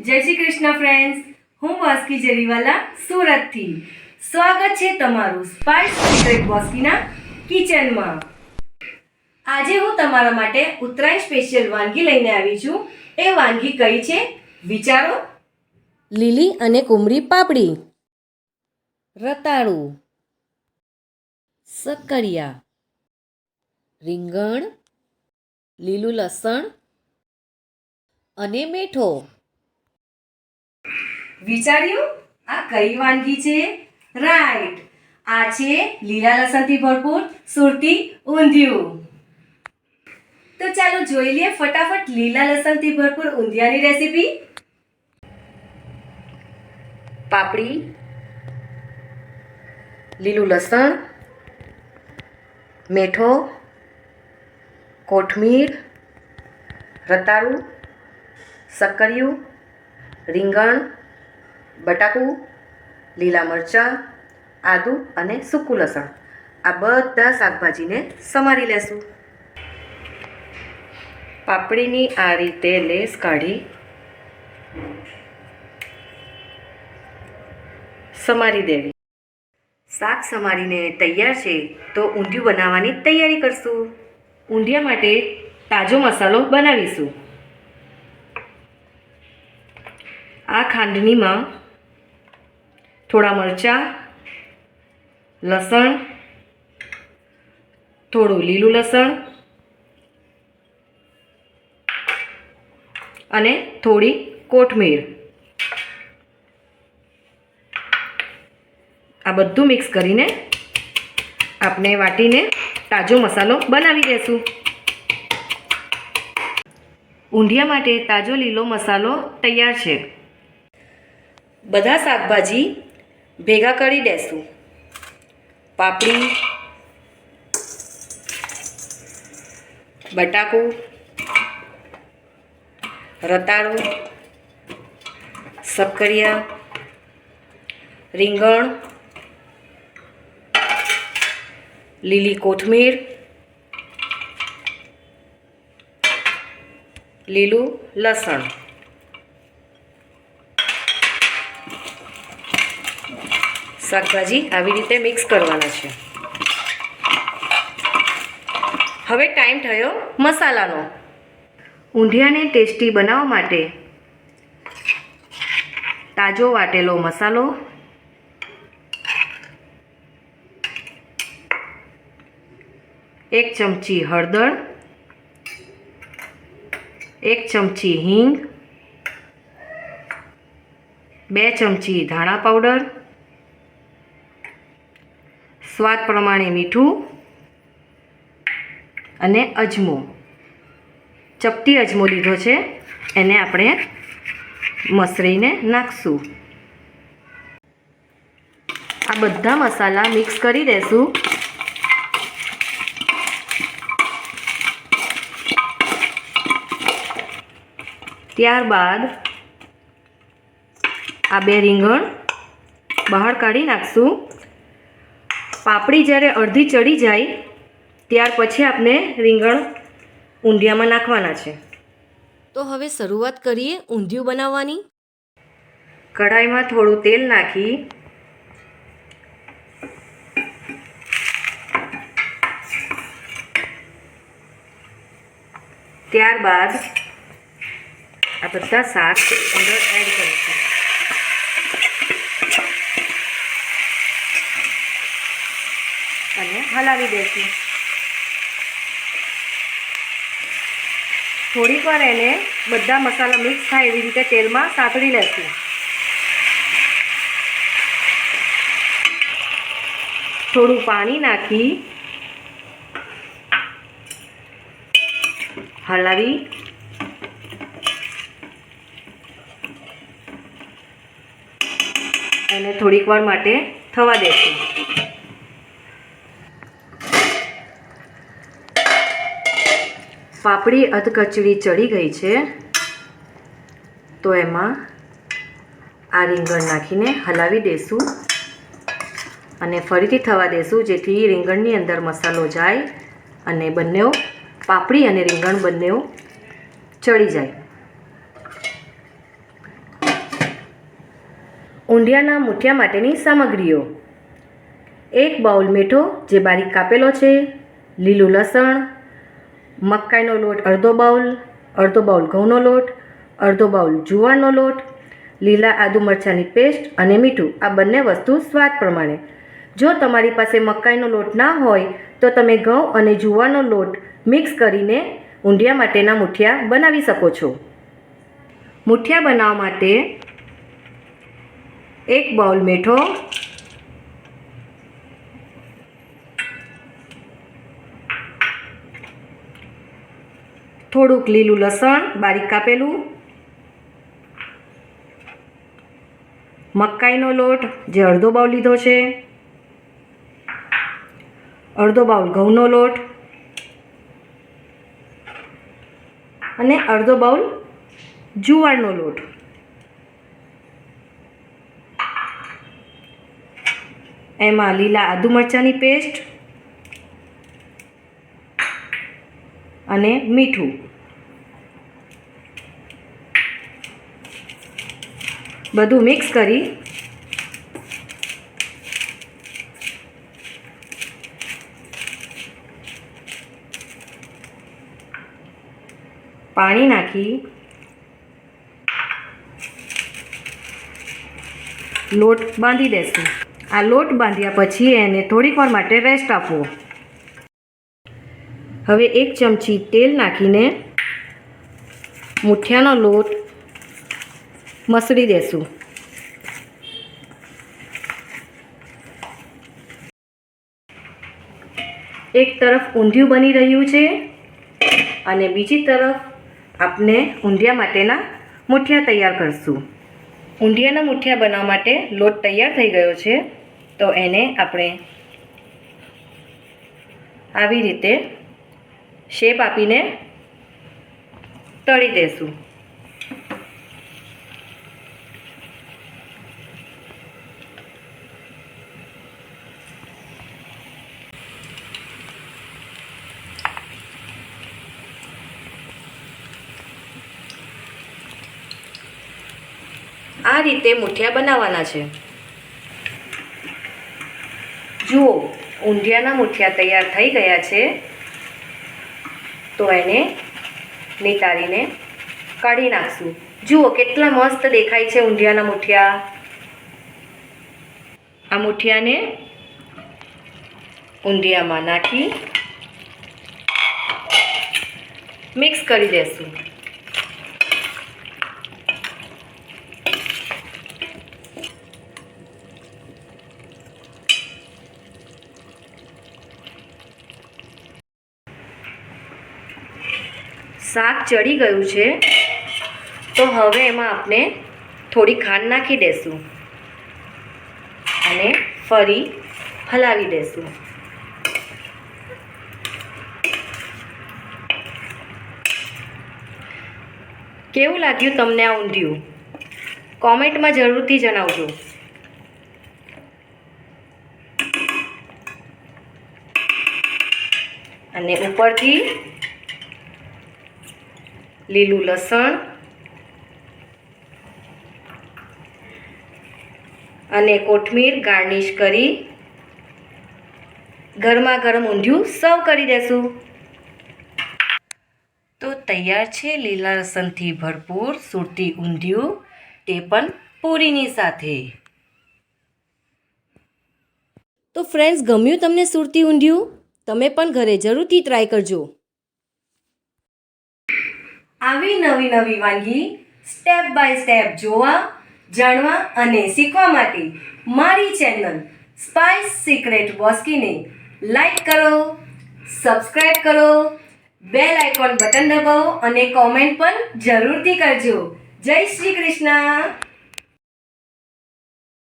જય શ્રી કૃષ્ણ ફ્રેન્ડ્સ હું વાસ્કી જરીવાલા સુરતથી. સ્વાગત છે તમારું સ્પાઇસ સિક્રેટ બોસ્કીના કિચનમાં. આજે હું તમારા માટે ઉત્તરાયણ સ્પેશિયલ વાનગી લઈને આવી છું. એ વાનગી કઈ છે? વિચારો. લીલી અને કુમળી પાપડી. રતાળું. સક્કરિયા. રીંગણ. લીલું લસણ. અને મેઠો. વિચાર્યું? આ કઈ વાનગી છે? રાઈટ આ છે લીલા લસણથી ભરપૂર સુરતી ઊંધિયું. તો ચાલો જોઈ લઈએ ફટાફટ લીલા લસણથી ભરપૂર ઊંધિયાની રેસીપી. પાપડી, લીલું લસણ, મેઠો, કોથમીર, રતાળું સક્કરિયું રીંગણ બટાકું, લીલા મરચાં, આદુ અને સૂકું લસણ. આ બધા શાકભાજીને સમારી લેશું. પાપડીની આ રીતે લેસ કાઢી સમારી દેવી. શાક સમારીને તૈયાર છે તો ઊંધિયું બનાવવાની તૈયારી કરશું. ઊંધિયા માટે તાજો મસાલો બનાવીશું. આ ખાંડણીમાં થોડા મરચાં, લસણ, થોડું લીલું લસણ અને થોડી કોથમીર. આ બધું મિક્સ કરીને આપણે વાટીને તાજો મસાલો બનાવી દેશું. ઊંધિયા માટે તાજો લીલો મસાલો તૈયાર છે. બધા શાકભાજી ભેગા કરી દેશું. પાપડી બટાકું રતાળું સક્કરિયા રીંગણ લીલી કોથમીર લીલું લસણ. શાકભાજી આવી રીતે મિક્સ કરવાના છે. હવે ટાઈમ થયો મસાલાનો. ઊંધિયાને ટેસ્ટી બનાવવા માટે તાજો વાટેલો મસાલો. એક ચમચી હળદર. એક ચમચી હિંગ. બે ચમચી ધાણા પાવડર. સ્વાદ પ્રમાણે મીઠું અને અજમો. ચપટી અજમો લીધો છે, એને આપણે મસળીને નાખશું. આ બધા મસાલા મિક્સ કરી દેશું. ત્યારબાદ આ બે રીંગણ બહાર કાઢી નાખશું. પાપડી જ્યારે અડધી ચડી જાય ત્યાર પછી આપણે રીંગણ ઊંધિયામાં નાખવાના છે. તો હવે શરૂઆત કરીએ ઊંધિયું બનાવવાની. કઢાઈમાં થોડું તેલ નાખી ત્યારબાદ આ બધા શાક અંદર એડ કરીશું અને હલાવી દઈશું થોડીક વાર એને બધા મસાલા મિક્સ થાય એવી રીતે તેલમાં સાતળી લેશું. થોડું પાણી નાખી હલાવી એને થોડીક વાર માટે થવા દેશું. પાપડી અધકચડી ચડી ગઈ છે. તો એમાં આ રીંગણ નાખીને હલાવી દેશું. અને ફરીથી થવા દેશું, જેથી રીંગણની અંદર મસાલો જાય અને બંને પાપડી અને રીંગણ બંને ચડી જાય. ઊંધિયાના મૂઠિયા માટેની સામગ્રીઓ. એક બાઉલ મીઠો જે બારીક કાપેલો છે, લીલું લસણ મકાઈનો લોટ અડધો બાઉલ અડધો બાઉલ ઘઉંનો લોટ, અડધો બાઉલ જુવારનો લોટ, લીલા આદુ મરચાંની પેસ્ટ અને મીઠું. આ બંને વસ્તુ સ્વાદ પ્રમાણે. જો તમારી પાસે મકાઈનો લોટ ના હોય, તો તમે ઘઉં અને જુવારનો લોટ મિક્સ કરીને ઊંધિયા માટેના મુઠિયા બનાવી શકો છો. મૂઠિયા બનાવવા માટે એક બાઉલ મીઠો થોડુંક લીલું લસણ, બારીક કાપેલું. મકાઈનો લોટ, જે અડધો બાઉલ લીધો છે. અડધો બાઉલ ઘઉંનો લોટ. અને અડધો બાઉલ જુવારનો લોટ. એમાં લીલા આદુ મરચાંની પેસ્ટ અને મીઠું. બધું મિક્સ કરી પાણી નાખી લોટ બાંધી દેશું. આ લોટ બાંધ્યા પછી એને થોડીક વાર માટે રેસ્ટ આપવો. હવે એક ચમચી તેલ નાખીને મુઠિયાનો લોટ મસળી દેશું. એક તરફ ઊંધિયું બની રહ્યું છે અને બીજી તરફ આપણે ઊંધિયા માટેના મુઠિયા તૈયાર કરશું. ઊંધિયાના મુઠિયા બનાવવા માટે લોટ તૈયાર થઈ ગયો છે. તો એને આપણે આવી રીતે શેપ આપીને તળી દેશું. આ રીતે મુઠિયા બનાવવાના છે. જુઓ, ઊંધિયાના મુઠિયા તૈયાર થઈ ગયા છે. તો એને નિતારીને કાઢી નાખશું. જુઓ કેટલા મસ્ત દેખાય છે ઊંધિયાના મુઠિયા. આ મુઠિયાને ઊંધિયામાં નાખી મિક્સ કરી દેશું. શાક ચડી ગયું છે, તો હવે એમાં આપણે થોડી ખાંડ નાખી દેશું અને ફરી હલાવી દેશું. કેવું લાગ્યું તમને આ ઊંધિયું? કોમેન્ટમાં જરૂરથી જણાવજો. અને ઉપરથી લીલું લસણ અને કોથમીર ગાર્નિશ કરી ગરમા ગરમ ઊંધિયું સર્વ કરી દેશું. તો તૈયાર છે લીલા લસણથી ભરપૂર સુરતી ઊંધિયું, તે પણ પૂરીની સાથે. તો ફ્રેન્ડ્સ ગમ્યું તમને સુરતી ઊંધિયું? તમે પણ ઘરે જરૂરથી ટ્રાય કરજો. આવી નવી નવી વાનગી સ્ટેપ બાય સ્ટેપ જોવા, જાણવા અને શીખવા માટે મારી ચેનલ સ્પાઇસ સિક્રેટ વોસ્કીને લાઈક કરો સબસ્ક્રાઈબ કરો બેલ આઇકોન બટન દબાવો અને કોમેન્ટ પણ જરૂરથી કરજો. જય શ્રી કૃષ્ણ.